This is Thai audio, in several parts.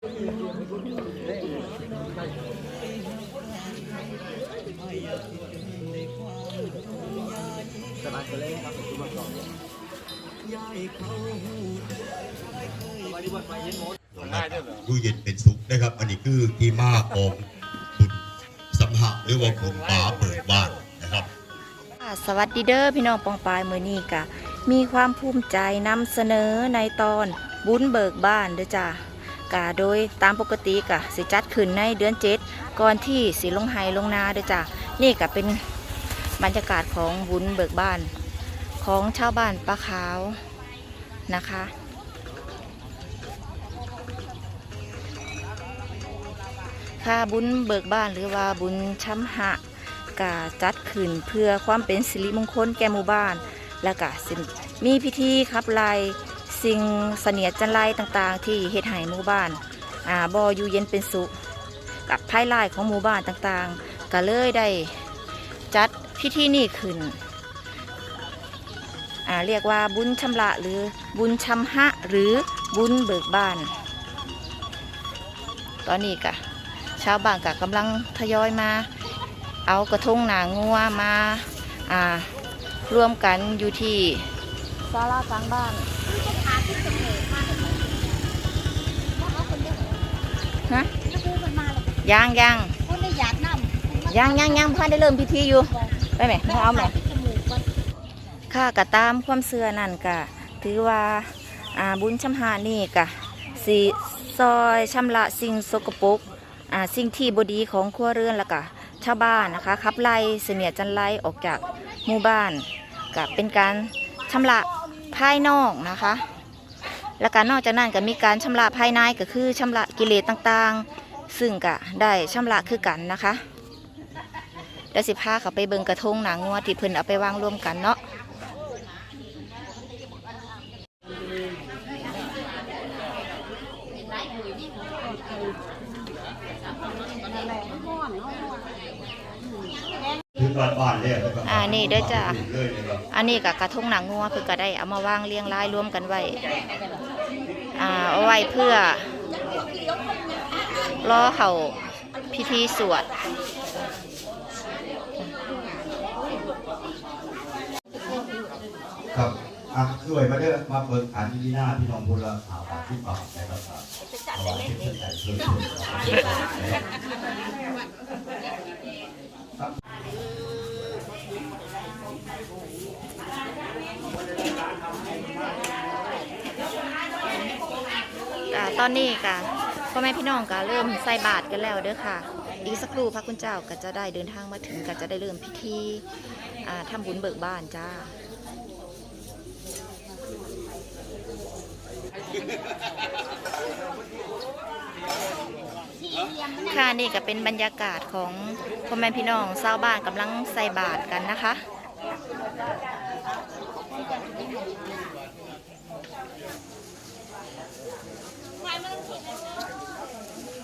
อยู่เย็นเป็นสุขนะครับ อันนี้คือที่มาของบุญสัมหะหรือว่าบุญป่าเปิดบ้านนะครับ สวัสดีเด้อพี่น้องปองปายมือนี้กะ มีความภูมิใจนำเสนอในตอนบุญเบิกบ้านเด้อจ้า กะโดยตามปกติกะสิจัดขึ้นในเดือนเจ็ดก่อนที่สิลงไห้ลงนาเด้อจ้านี่กะเป็นบรรยากาศของบุญเบิกบ้านของชาวบ้านปะขาวนะคะค่าบุญเบิกบ้านหรือว่าบุญช้ำหะกาจัดขึ้นเพื่อความเป็นสิริมงคลแก่หมู่บ้าน และกะมีพิธีขับไล่ สิ่งเสนียดจันไรต่างๆ ที่เฮ็ดให้หมู่บ้านอ่าบ่อยู่เย็นเป็นสุขกับภายไล่ของหมู่บ้านต่างๆ ก็เลยได้จัดพิธีนี้ขึ้นอ่าเรียกว่าบุญชำระหรือบุญชำหะหรือบุญเบิกบ้าน ตอนนี้กะชาวบ้านกะกำลังทยอยมา เอากระทงหนางัวมาอ่ารวมกันอยู่ที่ศาลากลางบ้าน ฮะยังยังยังยังยังพ่อได้เริ่มพิธีอยู่ไปไหมมาเอาไหมค่ะกะตามความเสื่อนั่นกะถือว่าอ่าบุญชำหานี่กะสีซอยชำระสิ่งสกปรกอ่าสิ่งที่บดีของครัวเรือนแล้วกะชาวบ้านนะคะขับไล่เสนียดจันไล่ออกจากหมู่บ้านกับเป็นการชำระภายนอกนะคะ และการนอกจากนั้นก็มีการชำระภายในก็คือชำระกิเลสต่างๆ ซึ่งก็ได้ชำระคือกันนะคะเดี๋ยวสิพาเขาไปเบิงกระทงหนังงัวที่เพิ่นเอาไปวางร่วมกันเนาะ อบ้านบ้านเนี่ยอ่านี่เด้อจ้ะเลยนะครับอันนี้กับกระทงหนังงัวเพิ่นก็ได้เอามาวางเรียงรายรวมกันไว้อ่าเอาไว้เพื่อรอเขาพิธีสวดครับอะช่วยมาเด้อมาเปิดขันที่หน้าพี่น้องพลข่าวที่ปากนะครับเอาไว้เก็บใส่เสื้อครับ กะ ตอนนี้กะพ่อแม่พี่น้องกะเริ่มใส่บาตรกันแล้วเด้อค่ะ อีกสักครู่พระคุณเจ้าก็จะได้เดินทางมาถึงก็จะได้เริ่มพิธีอ่าทำบุญเบิกบ้านจ้าค่ะนี่ก็เป็นบรรยากาศของพ่อแม่พี่น้องชาวบ้านกำลังใส่บาตรกันนะคะ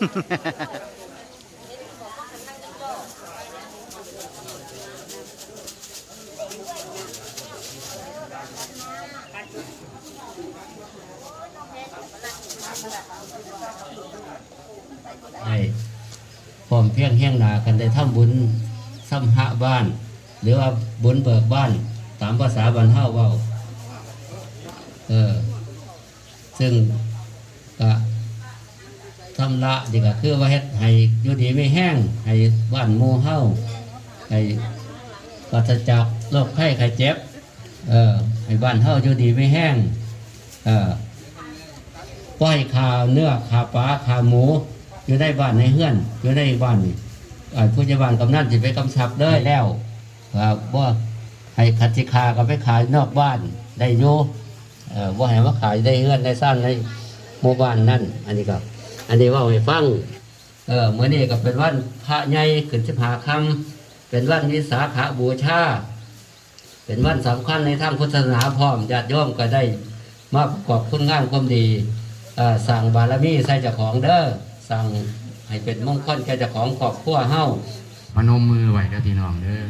ให้พร้อมเพียงแห้งหนากันได้ทำบุญซ้ำหะบ้าน หรือว่าบุญเบิกบ้าน ตามภาษาบรรเทาเว่าเออซึ่งก็ ทำละดีก็คือว่าเฮ็ดให้อยู่ดีไม่แห้งให้บ้านหมู่เฮาให้ปราศจากโรคไข้ไข้เจ็บเออให้บ้านเฮาอยู่ดีไม่แห้งเออปล่อยขาเนื้อขาปลาขาหมูอยู่ในบ้านในเฮือนอยู่ในบ้านนี่อ่าผู้ใหญ่บ้านกำนันจะไปกำชับเลยแล้วว่าให้ขัดสิขาก็ไปขายนอกบ้านได้โยว่าให้มาขายได้เฮือนได้สร้างในหมู่บ้านนั่นอันนี้ก็ อันนี้เว่าให้ฟัง เออเมื่อนี้ก็เป็นวันพระใหญ่ขึ้นสิบหาคำเป็นวันวิสาขบูชา เป็นวันสำคัญในทางพุทธศาสนาพร้อมญาติโยมก็ได้มาประกอบคุณงานความดีเอ่อสั่งบารมีใส่เจ้าของเด้อสั่งให้เป็นมงคลแก่เจ้าของครอบครัวเฮาพนมมือไหวเด้อพี่น้องเด้อ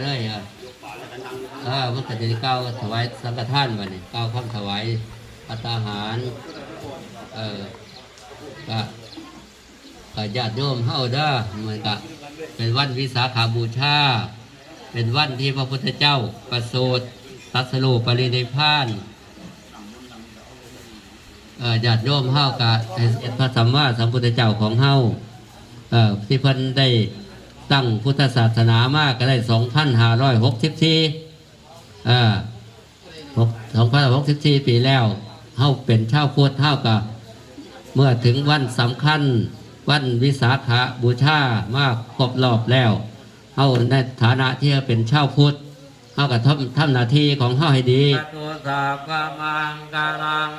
เลยอะเออมันก็จะได้ก้าถวายสังฆทานมาเนี่ยก้าวคำถวายพัตาหาร เออก็ก็ญาติโยมเฮาเด้อมันก็เป็นวันวิสาขาบูชา เป็นวันที่พระพุทธเจ้าประสูติตัสรูปรินิพานเอ่อญาติโยมเฮากะพระสัมมาสัมพุทธเจ้าของเฮาเอ่อที่เพิ่นได้ ตั้งพุทธศาสนามากก็ได้สองพันห้าร้อยหกสิบสี่อ่าสองพันหกสิบสี่ปีแล้วเฮาเป็นชาพุทธเฮากะเมื่อถึงวันสำคัญวันวิสาขบูชามากครบรอบแล้วเฮาในฐานะที่เป็นชาพุทธเฮาก็ทำทำหน้าที่ของเฮาให้ดีตุสัพมังกลัง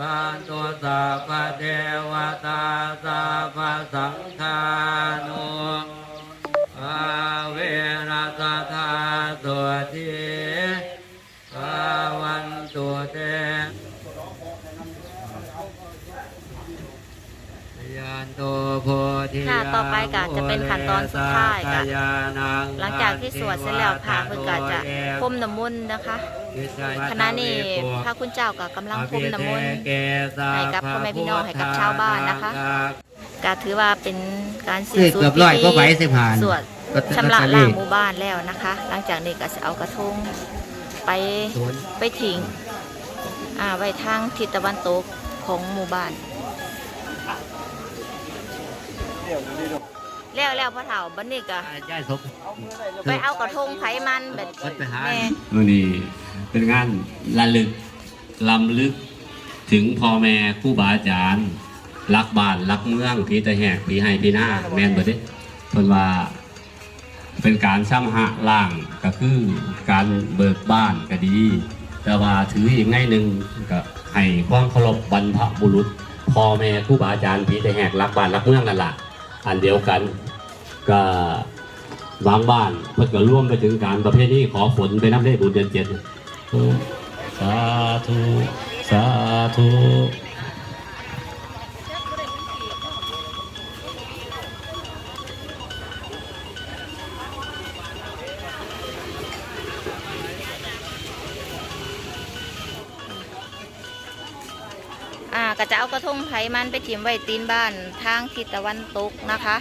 กันตุสัพเทวตาสัพสังฆานุาเวนัสธาตัวทีภาวันตุเตยันโตโพธิค่ะต่อไปก็จะเป็นขั้นตอนสุดท้ายค่ะยานังหลังจากที่สวดเสร็จแล้วพระเพิ่นก็จะพรมน้ำมนต์นะคะขณะนี้พระคุณเจ้าก็กำลังพรมน้ำมนต์ให้กับพ่อแม่พี่น้องให้กับชาวบ้านนะคะก็ถือว่าเป็นการสิ้นสุดเกือบร้อยกว่าใบสิผ่านสวด ชำระล้างหมู่บ้านแล้วนะคะ หลังจากนี้ก็จะเอากระทงไปไปทิ้งอ่าไว้ทางทิศตะวันตกของหมู่บ้าน แล้วแล้วพ่อเฒ่าบัดนี้ก็ย่ายศพไปเอากระทงไขมันแบบไปหาแม่มื่อนี้เป็นงานระลึกลำลึกถึงพ่อแม่ครู่บาอาจารย์รักบ้านรักเมืองพี่ตะแหกพี่ให้พี่หน้าแมนบ่เด้เพิ่นว่า เป็นการซ้ำหะล่างก็คือการเบิกบ้านก็ดี แต่ว่าถืออีกไงหนึ่งก็ให้ความเคารพบรรพบุรุษพ่อแม่ครูบาอาจารย์พี่ตะแหกรักบ้านรักเมืองนั่นแหละอันเดียวกันก็บางบ้านเพิ่นก็ร่วมไปถึงการประเภทนี้ขอฝนไปน้ำได้บุญเดือนเจ็ดสาธุ สาธุ ก็จะเอากระทงไขมันไปถิ่มไว้ตีนบ้านทางทิศตะวันตกนะคะ